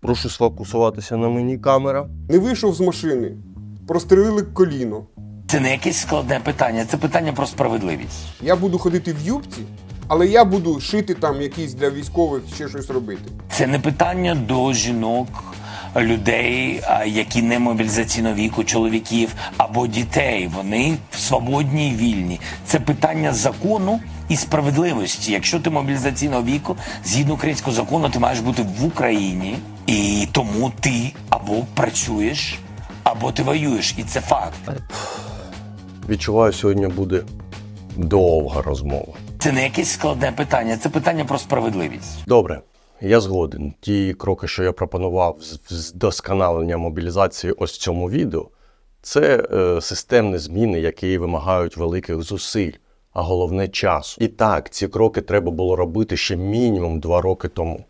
Прошу сфокусуватися на мені камера. Не вийшов з машини, прострелили коліно. Це не якесь складне питання, це питання про справедливість. Я буду ходити в юбці, але я буду шити там якісь для військових ще щось робити. Це не питання до жінок, людей, які не мобілізаційного віку, чоловіків або дітей. Вони свободні і вільні. Це питання закону і справедливості. Якщо ти мобілізаційного віку, згідно українського закону, ти маєш бути в Україні, і тому ти або працюєш, або ти воюєш. І це факт. Відчуваю, сьогодні буде довга розмова. Це не якесь складне питання, це питання про справедливість. Добре, я згоден. Ті кроки, що я пропонував з досконалення мобілізації ось в цьому відео, це е, системні зміни, які вимагають великих зусиль, а головне часу. І так, ці кроки треба було робити ще мінімум два роки тому,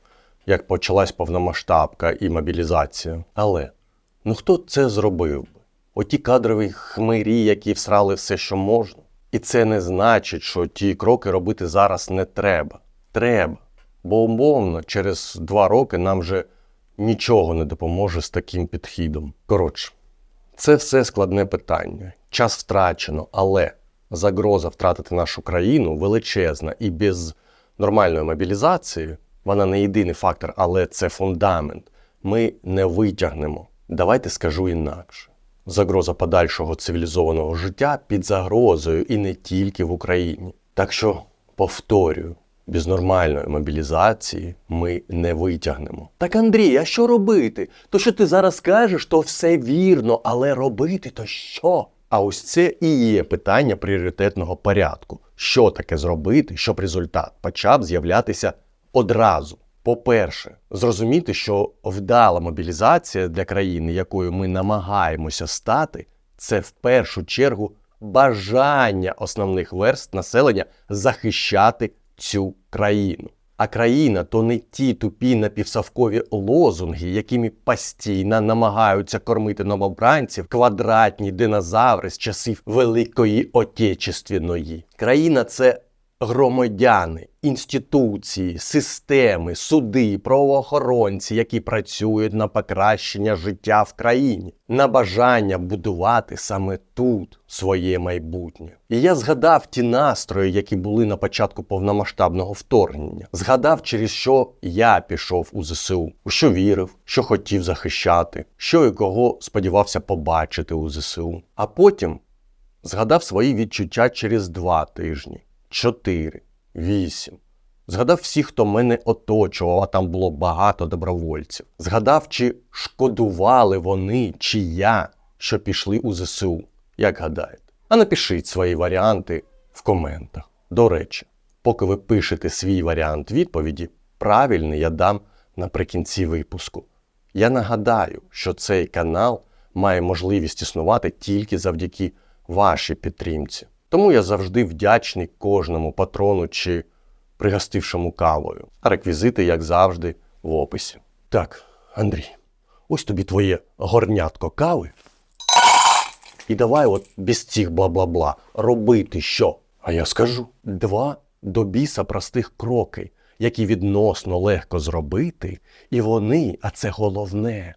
як почалась повномасштабка і мобілізація. Але ну хто це зробив би? Оті кадрові хмирі, які всрали все, що можна. І це не значить, що ті кроки робити зараз не треба. Треба. Бо умовно, через два роки нам вже нічого не допоможе з таким підхідом. Коротше, це все складне питання. Час втрачено, але загроза втратити нашу країну величезна і без нормальної мобілізації вона не єдиний фактор, але це фундамент. Ми не витягнемо. Давайте скажу інакше. Загроза подальшого цивілізованого життя під загрозою і не тільки в Україні. Так що повторюю, без нормальної мобілізації ми не витягнемо. Так Андрій, а що робити? То що ти зараз кажеш, то все вірно, але робити то що? А ось це і є питання пріоритетного порядку. Що таке зробити, щоб результат почав з'являтися одразу? По-перше, зрозуміти, що вдала мобілізація для країни, якою ми намагаємося стати, це в першу чергу бажання основних верст населення захищати цю країну. А країна то не ті тупі напівсавкові лозунги, якими постійно намагаються кормити новобранців квадратні динозаври з часів Великої Отечественної. Країна це громадяни, інституції, системи, суди, правоохоронці, які працюють на покращення життя в країні, на бажання будувати саме тут своє майбутнє. І я згадав ті настрої, які були на початку повномасштабного вторгнення. Згадав, через що я пішов у ЗСУ, у що вірив, що хотів захищати, що і кого сподівався побачити у ЗСУ. А потім згадав свої відчуття через два тижні. Чотири, вісім. Згадав всіх, хто мене оточував, а там було багато добровольців. Згадав, чи шкодували вони, чи я, що пішли у ЗСУ. Як гадаєте? А напишіть свої варіанти в коментах. До речі, поки ви пишете свій варіант відповіді, правильний я дам наприкінці випуску. Я нагадаю, що цей канал має можливість існувати тільки завдяки вашій підтримці. Тому я завжди вдячний кожному патрону чи пригостившому кавою. А реквізити, як завжди, в описі. Так, Андрій, ось тобі твоє горнятко кави. І давай от без цих бла-бла-бла робити що? А я скажу: два до біса простих кроки, які відносно легко зробити, і вони, а це головне,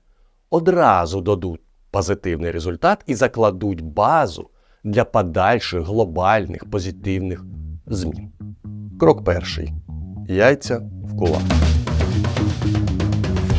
одразу дадуть позитивний результат і закладуть базу для подальших глобальних позитивних змін. Крок перший: яйця в кулак.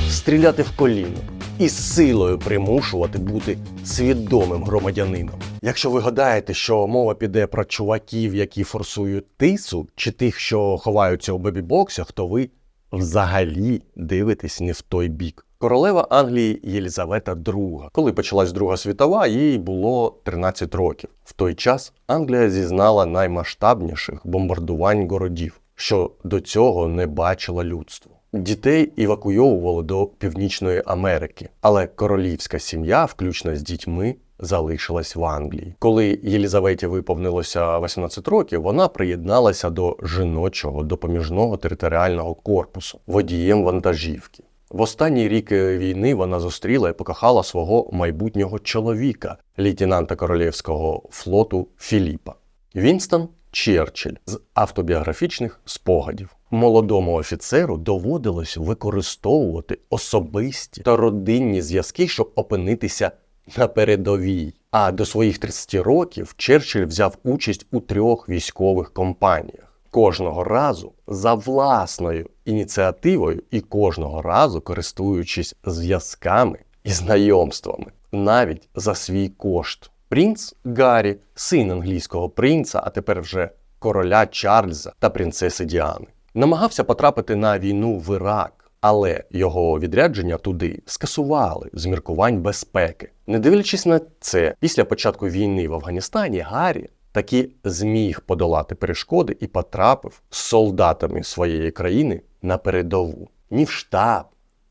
Стріляти в коліно і силою примушувати бути свідомим громадянином. Якщо ви гадаєте, що мова піде про чуваків, які форсують тису, чи тих, що ховаються у бебі-боксах, то ви взагалі дивитесь не в той бік. Королева Англії Єлізавета II. Коли почалась Друга світова, їй було 13 років. В той час Англія зізнала наймасштабніших бомбардувань городів, що до цього не бачило людство. Дітей евакуйовували до Північної Америки, але королівська сім'я, включно з дітьми, залишилась в Англії. Коли Єлізаветі виповнилося 18 років, вона приєдналася до жіночого допоміжного територіального корпусу водієм вантажівки. В останній рік війни вона зустріла і покохала свого майбутнього чоловіка, лейтенанта королівського флоту Філіпа. Вінстон Черчилль з автобіографічних спогадів. Молодому офіцеру доводилось використовувати особисті та родинні зв'язки, щоб опинитися на передовій. А до своїх 30 років Черчилль взяв участь у трьох військових кампаніях. Кожного разу за власною ініціативою і кожного разу користуючись зв'язками і знайомствами, навіть за свій кошт. Принц Гаррі, син англійського принца, а тепер вже короля Чарльза та принцеси Діани, намагався потрапити на війну в Ірак, але його відрядження туди скасували з міркувань безпеки. Не дивлячись на це, після початку війни в Афганістані Гаррі таки зміг подолати перешкоди і потрапив з солдатами своєї країни на передову. Ні в штаб,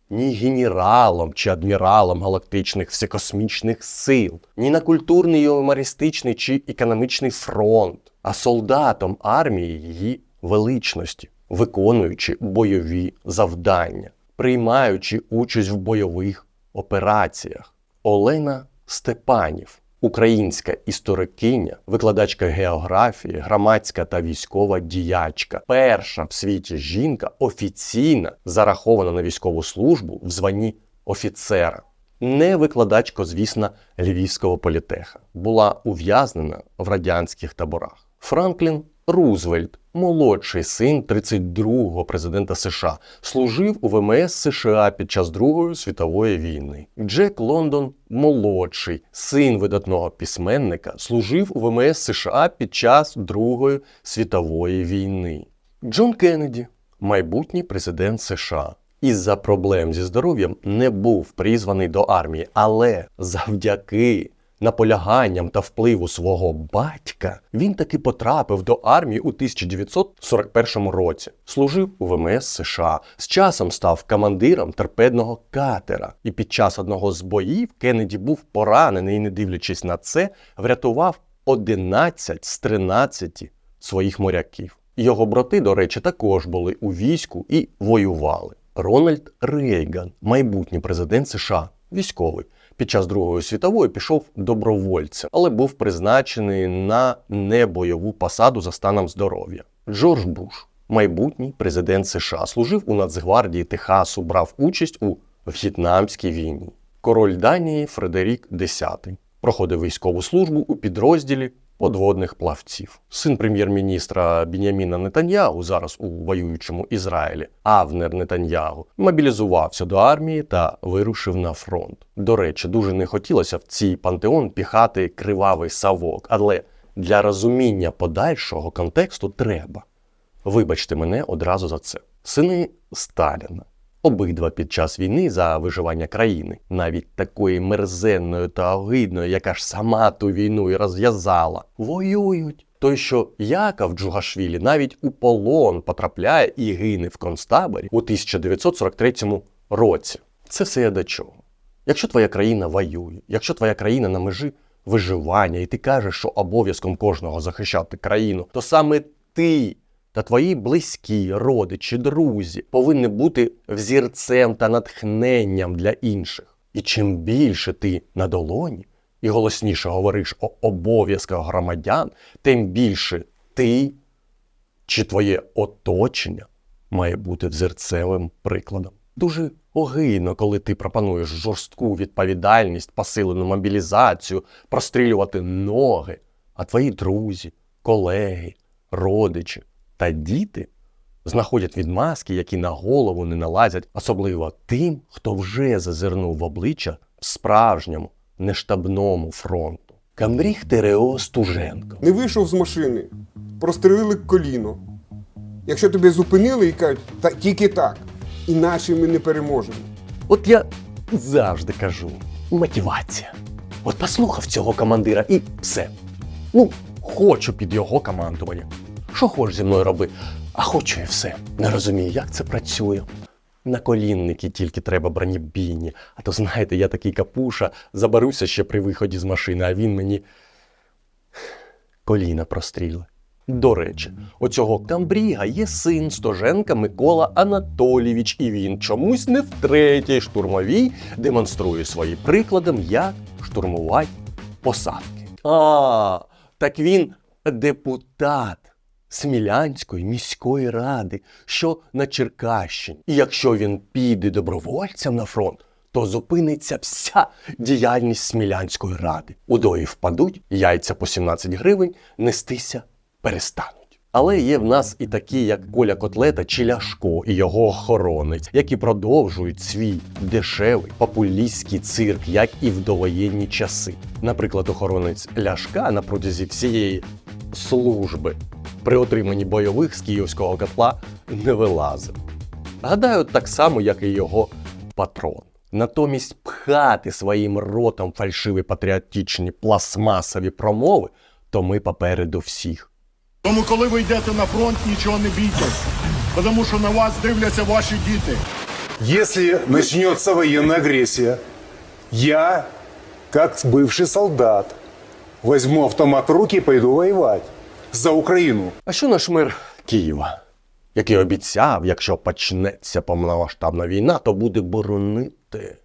ні генералом чи адміралом галактичних всекосмічних сил, ні на культурний, юмористичний чи економічний фронт, а солдатом армії її величності, виконуючи бойові завдання, приймаючи участь в бойових операціях. Олена Степанів, українська історикиня, викладачка географії, громадська та військова діячка, перша в світі жінка офіційно зарахована на військову службу в званні офіцера. Не викладачка, звісно, львівського політеха, була ув'язнена в радянських таборах. Франклін Рузвельт, молодший син 32-го президента США, служив у ВМС США під час Другої світової війни. Джек Лондон, молодший син видатного письменника, служив у ВМС США під час Другої світової війни. Джон Кеннеді, майбутній президент США. Із-за проблем зі здоров'ям не був призваний до армії, але завдяки наполяганням та впливу свого батька він таки потрапив до армії у 1941 році. Служив у ВМС США. З часом став командиром торпедного катера. І під час одного з боїв Кеннеді був поранений і, не дивлячись на це, врятував 11 з 13 своїх моряків. Його брати, до речі, також були у війську і воювали. Рональд Рейган, майбутній президент США, військовий. Під час Другої світової пішов добровольцем, але був призначений на небойову посаду за станом здоров'я. Джордж Буш, майбутній президент США, служив у Нацгвардії Техасу, брав участь у В'єтнамській війні. Король Данії Фредерік X проходив військову службу у підрозділі подводних плавців. Син прем'єр-міністра Біняміна Нетаньягу, зараз у воюючому Ізраїлі, Авнер Нетаньягу, мобілізувався до армії та вирушив на фронт. До речі, дуже не хотілося в цій пантеон піхати кривавий савок, але для розуміння подальшого контексту треба. Вибачте мене одразу за це. Сини Сталіна. Обидва під час війни за виживання країни, навіть такої мерзенної та огидної, яка ж сама ту війну і розв'язала, воюють. Той, що Яков Джугашвілі навіть у полон потрапляє і гине в концтаборі у 1943 році. Це все до чого. Якщо твоя країна воює, якщо твоя країна на межі виживання, і ти кажеш, що обов'язком кожного захищати країну, то саме ти та твої близькі, родичі, друзі повинні бути взірцем та натхненням для інших. І чим більше ти на долоні і голосніше говориш о обов'язках громадян, тим більше ти чи твоє оточення має бути взірцевим прикладом. Дуже огидно, коли ти пропонуєш жорстку відповідальність, посилену мобілізацію, прострілювати ноги, а твої друзі, колеги, родичі та діти знаходять відмазки, які на голову не налазять, особливо тим, хто вже зазирнув в обличчя справжньому нештабному фронту. Камріх Терео Стуженко. Не вийшов з машини, прострелили коліно. Якщо тебе зупинили і кажуть, та тільки так, іначе ми не переможемо. От я завжди кажу: мотивація. От послухав цього командира і все. Ну, хочу під його командування. Що хочеш зі мною роби? А хочу і все. Не розумію, як це працює. На колінники тільки треба бронебійні. А то знаєте, я такий капуша, заберуся ще при виході з машини, а він мені коліна прострілить. До речі, у цього камбріга є син Стоженка Микола Анатолійович, і він чомусь не в третій штурмовій демонструє свої прикладом, як штурмувати посадки. А, так він депутат Смілянської міської ради, що на Черкащині. І якщо він піде добровольцем на фронт, то зупиниться вся діяльність Смілянської ради. Удої впадуть, яйця по 17 гривень, нестися перестануть. Але є в нас і такі, як Коля Котлета чи Ляшко і його охоронець, які продовжують свій дешевий популістський цирк, як і в довоєнні часи. Наприклад, охоронець Ляшка на протязі всієї служби при отриманні бойових з київського котла не вилазив. Гадаю, так само, як і його патрон. Натомість пхати своїм ротом фальшиві патріотичні пластмасові промови, то ми попереду всіх. Тому, коли ви йдете на фронт, нічого не бійтесь, тому що на вас дивляться ваші діти. Если начнется военная агрессия, я, как бывший солдат, возьму автомат в руки и пойду воевать за Украину. А що наш мер Києва, який обіцяв, якщо почнеться повномасштабна війна, то буде боронити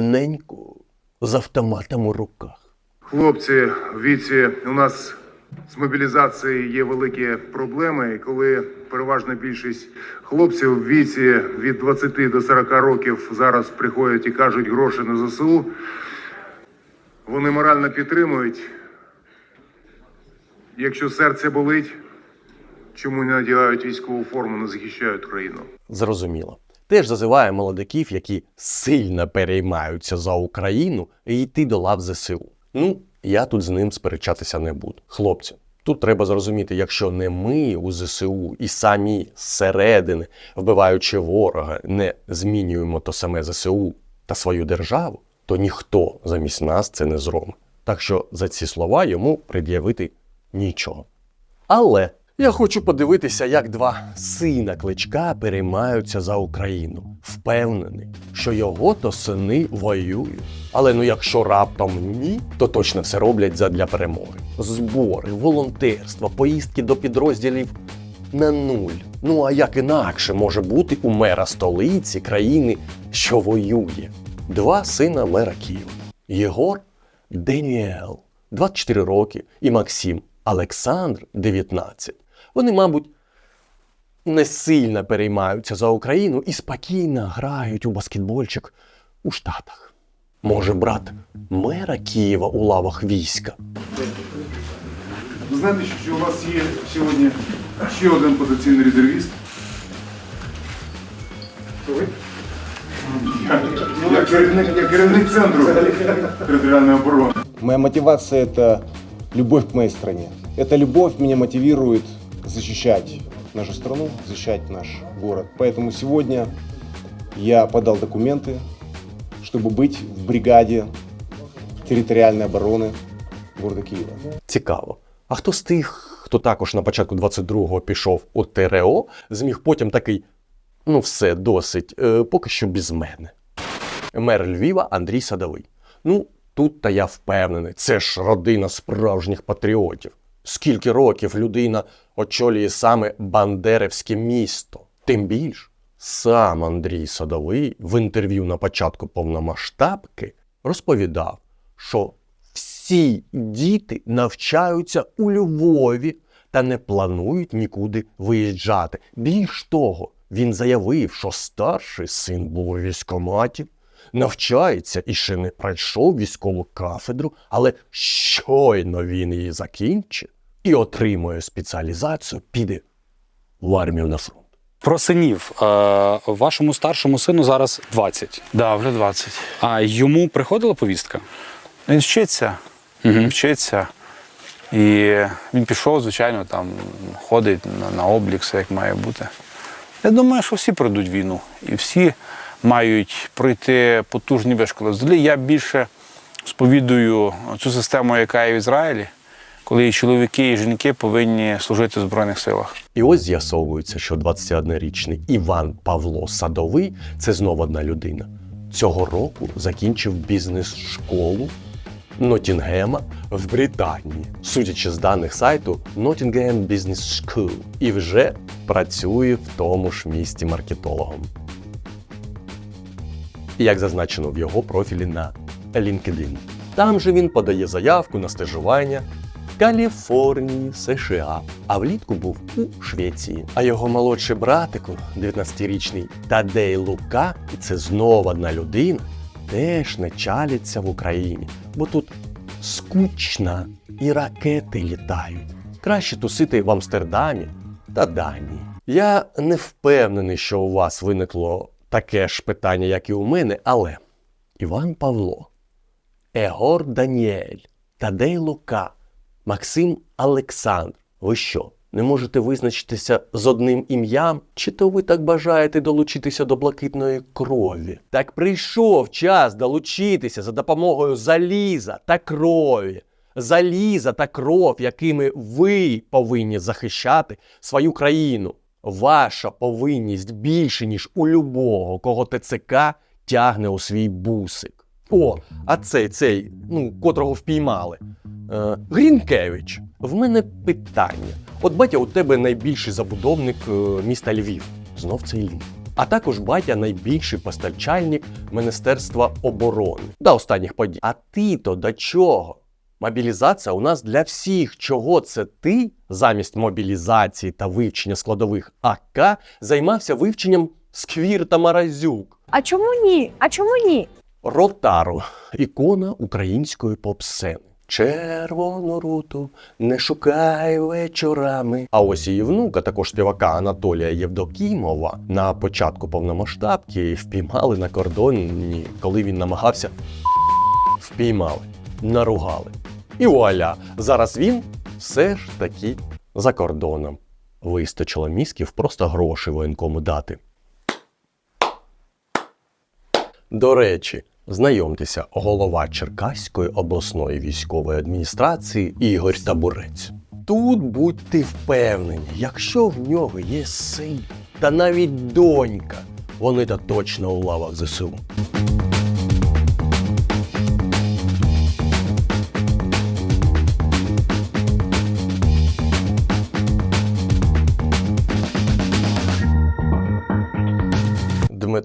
неньку з автоматом у руках. Хлопці, в віці у нас з мобілізацією є великі проблеми, і коли переважна більшість хлопців в віці від 20 до 40 років зараз приходять і кажуть гроші на ЗСУ, вони морально підтримують. Якщо серце болить, чому не надягають військову форму, не захищають країну? Зрозуміло. Теж зазиває молодиків, які сильно переймаються за Україну і йти до лав ЗСУ. Ну, я тут з ним сперечатися не буду. Хлопці, тут треба зрозуміти, якщо не ми у ЗСУ і самі зсередини, вбиваючи ворога, не змінюємо то саме ЗСУ та свою державу, то ніхто замість нас це не зробить. Так що за ці слова йому пред'явити нічого. Але я хочу подивитися, як два сина кличка переймаються за Україну. Впевнений, що його то сини воюють. Але ну якщо раптом ні, то точно все роблять задля перемоги. Збори, волонтерство, поїздки до підрозділів на нуль. Ну а як інакше може бути у мера столиці країни, що воює? Два сина мера Києва. Єгор Деніел, 24 роки, і Максим Олександр, 19. Вони, мабуть, не сильно переймаються за Україну і спокійно грають у баскетбольчик у Штатах. Може, брат мера Києва у лавах війська. Ви знаєте, що у вас є сьогодні ще один потенційний резервіст? Я, я, керівник, я керівник центру територіальної оборони. Моя мотивация – это любовь к моей стране. Эта любовь меня мотивирует защищать нашу страну, защищать наш город. Поэтому сегодня я подал документы, чтобы быть в бригаде территориальной обороны города Киева. Цікаво. А хто з тих, хто також на початку 22-го пішов у ТРО, зміг потім такий, ну все, досить, е, поки що без мене. Мер Львіва Андрій Садовий. Ну, тут та я впевнений, це ж родина справжніх патріотів. Скільки років людина очолює саме Бандерівське місто? Тим більш, сам Андрій Садовий в інтерв'ю на початку повномасштабки розповідав, що всі діти навчаються у Львові та не планують нікуди виїжджати. Більш того, він заявив, що старший син був у військкоматі, навчається і ще не пройшов військову кафедру, але щойно він її закінчить і отримує спеціалізацію, піде в армію на фронт. Про синів. Е, вашому старшому сину зараз 20. Да, вже 20. А йому приходила повістка? Він вчиться, вчиться. І він пішов, звичайно, там ходить на, на облік, все як має бути. Я думаю, що всі пройдуть війну. І всі мають пройти потужні вишколи. Взагалі я більше сповідую цю систему, яка є в Ізраїлі, коли і чоловіки, і жінки повинні служити в Збройних силах. І ось з'ясовується, що 21-річний Іван Павло Садовий це знову одна людина. Цього року закінчив бізнес-школу Нотінгема в Британії, судячи з даних сайту Nottingham Business School, і вже працює в тому ж місті маркетологом. Як зазначено в його профілі на LinkedIn. Там же він подає заявку на стажування Каліфорнії, США, а влітку був у Швеції. А його молодший братику, 19-річний Тадей Лука, і це знову одна людина, теж не чаляться в Україні, бо тут скучно і ракети літають. Краще тусити в Амстердамі та Данії. Я не впевнений, що у вас виникло таке ж питання, як і у мене, але Іван Павло, Егор Даніель, Тадей Лука, Максим Олександр. Ви що, не можете визначитися з одним ім'ям? Чи то ви так бажаєте долучитися до блакитної крові? Так прийшов час долучитися за допомогою заліза та крові. Заліза та кров, якими ви повинні захищати свою країну. Ваша повинність більше, ніж у любого, кого ТЦК тягне у свій бусик. О, а цей, цей, ну, котрого впіймали. Е, Грінкевич, в мене питання. От батя у тебе найбільший забудовник е, міста Львів. Знов цей Львів. А також батя найбільший постачальник Міністерства оборони до останніх подій. А ти то до чого? Мобілізація у нас для всіх. Чого це ти замість мобілізації та вивчення складових АК займався вивченням сквір та маразюк? А чому ні? А чому ні? Ротару ікона української поп-сцени. Червону руту не шукай вечорами. А ось її внука, також співака Анатолія Євдокімова, на початку повномасштабки впіймали на кордоні, коли він намагався впіймали, наругали. І вуаля, зараз він все ж таки за кордоном. Вистачило мізків просто гроші воєнкому дати. До речі, знайомтеся, голова Черкаської обласної військової адміністрації Ігор Табурець. Тут будьте впевнені, якщо в нього є син та навіть донька, вони та точно у лавах ЗСУ.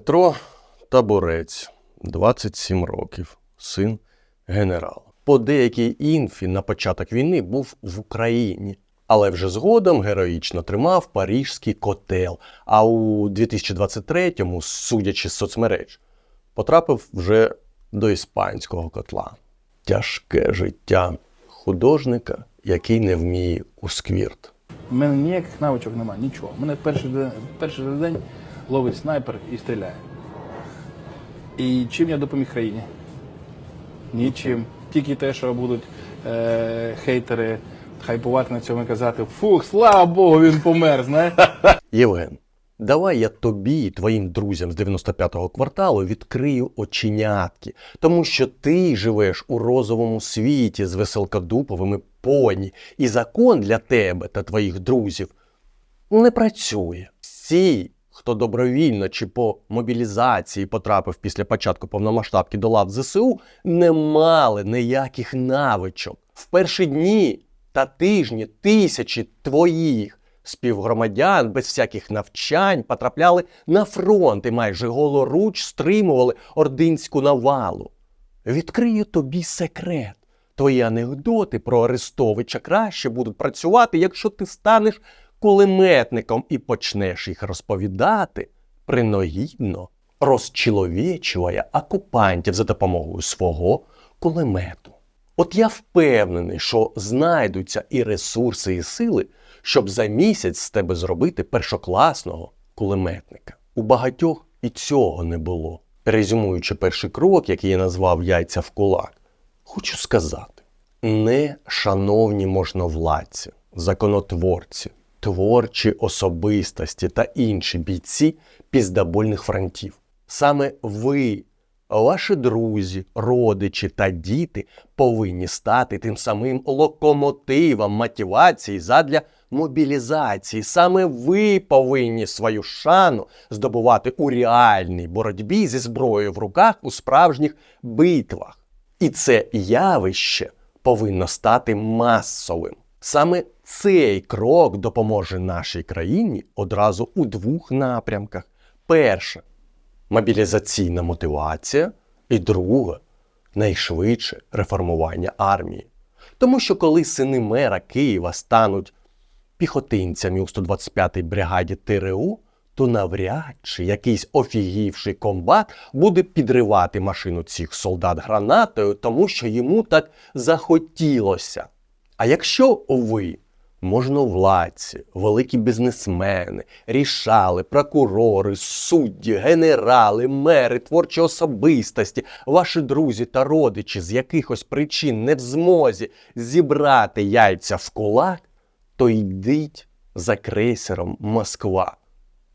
Дмитро Табурець, 27 років, син генерала. По деякій інфі на початок війни був в Україні, але вже згодом героїчно тримав парижський котел. А у 2023-му, судячи з соцмереж, потрапив вже до іспанського котла. Тяжке життя художника, який не вміє у сквірт. У мене ніяких навичок немає, нічого. Мене перший перший день ловить снайпер і стріляє. І чим я допоміг країні? Нічим. Тільки те, що будуть е, хейтери хайпувати на цьому і казати Фух, слава Богу, він помер, знаєш. Євген, давай я тобі і твоїм друзям з 95-го кварталу відкрию оченятки, тому що ти живеш у розовому світі з веселкодуповими поні, і закон для тебе та твоїх друзів не працює. Всі, хто добровільно чи по мобілізації потрапив після початку повномасштабки до лав ЗСУ, не мали ніяких навичок. В перші дні та тижні тисячі твоїх співгромадян без всяких навчань потрапляли на фронт і майже голоруч стримували ординську навалу. Відкрию тобі секрет. Твої анекдоти про Арестовича краще будуть працювати, якщо ти станеш кулеметником і почнеш їх розповідати принагідно, розчеловічує окупантів за допомогою свого кулемету. От я впевнений, що знайдуться і ресурси, і сили, щоб за місяць з тебе зробити першокласного кулеметника. У багатьох і цього не було. Резюмуючи перший крок, який я назвав яйця в кулак, хочу сказати: не шановні можновладці, законотворці, творчі особистості та інші бійці піздабольних фронтів. Саме ви, ваші друзі, родичі та діти повинні стати тим самим локомотивом мотивації задля мобілізації. Саме ви повинні свою шану здобувати у реальній боротьбі зі зброєю в руках у справжніх битвах. І це явище повинно стати масовим. Саме цей крок допоможе нашій країні одразу у двох напрямках: перше мобілізаційна мотивація, і друге найшвидше реформування армії. Тому що коли сини мера Києва стануть піхотинцями у 125-й бригаді ТРУ, то навряд чи якийсь офігівший комбат буде підривати машину цих солдат гранатою, тому що йому так захотілося. А якщо ви, можновладці, великі бізнесмени, рішали, прокурори, судді, генерали, мери, творчі особистості, ваші друзі та родичі з якихось причин не в змозі зібрати яйця в кулак, то йдіть за крейсером Москва.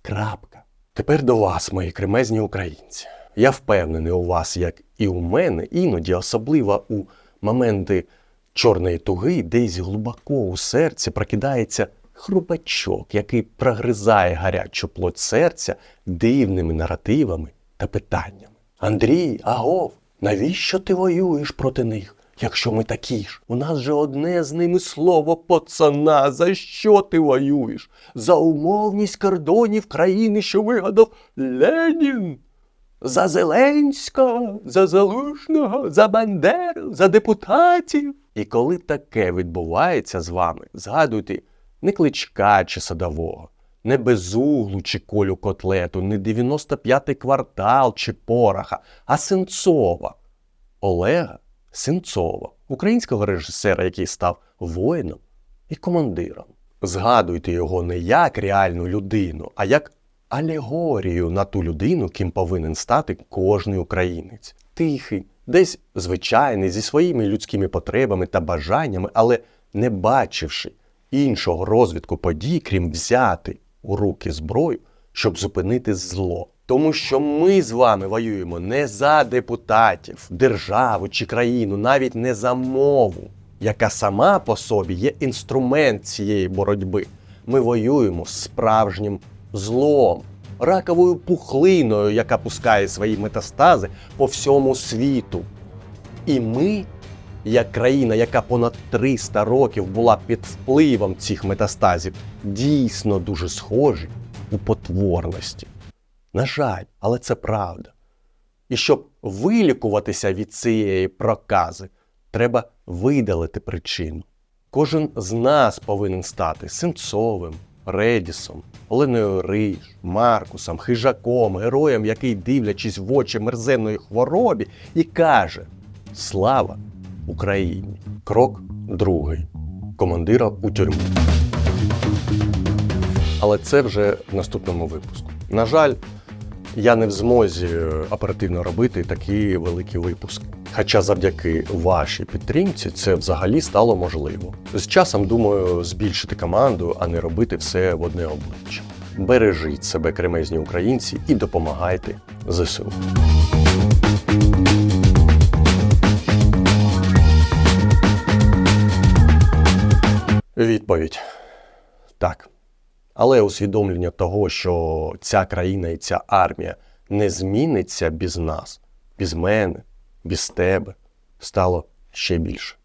Крапка. Тепер до вас, мої кремезні українці. Я впевнений у вас, як і у мене, іноді, особливо у моменти чорної туги, десь глибоко у серці прокидається хрупачок, який прогризає гарячу плоть серця дивними наративами та питаннями. Андрій, агов, навіщо ти воюєш проти них? Якщо ми такі ж, у нас же одне з ними слово пацана. За що ти воюєш? За умовність кордонів країни, що вигадав Ленін. За Зеленського, за Залужного, за Бандеру, за депутатів. І коли таке відбувається з вами, згадуйте не кличка чи садового, не безуглу чи колю котлету, не 95-й квартал чи пороха, а Сенцова. Олега Сенцова, українського режисера, який став воїном і командиром. Згадуйте його не як реальну людину, а як алегорію на ту людину, ким повинен стати кожний українець. Тихий, десь звичайний, зі своїми людськими потребами та бажаннями, але не бачивши іншого розвитку подій, крім взяти у руки зброю, щоб зупинити зло. Тому що ми з вами воюємо не за депутатів, державу чи країну, навіть не за мову, яка сама по собі є інструмент цієї боротьби. Ми воюємо справжнім злом, раковою пухлиною, яка пускає свої метастази по всьому світу. І ми, як країна, яка понад 300 років була під впливом цих метастазів, дійсно дуже схожі у потворності. На жаль, але це правда. І щоб вилікуватися від цієї прокази, треба видалити причину. Кожен з нас повинен стати Сенцовим, Редісом, Оленою Риж, Маркусом, хижаком, героєм, який, дивлячись в очі мерзенної хворобі, і каже: Слава Україні! Крок другий. Командира у тюрму. Але це вже в наступному випуску. На жаль, я не в змозі оперативно робити такі великі випуски. Хоча завдяки вашій підтримці це взагалі стало можливо. З часом думаю збільшити команду, а не робити все в одне обличчя. Бережіть себе, кремезні українці, і допомагайте ЗСУ. Відповідь. Так. Але усвідомлення того, що ця країна і ця армія не зміниться без нас, без мене, без тебе, стало ще більше.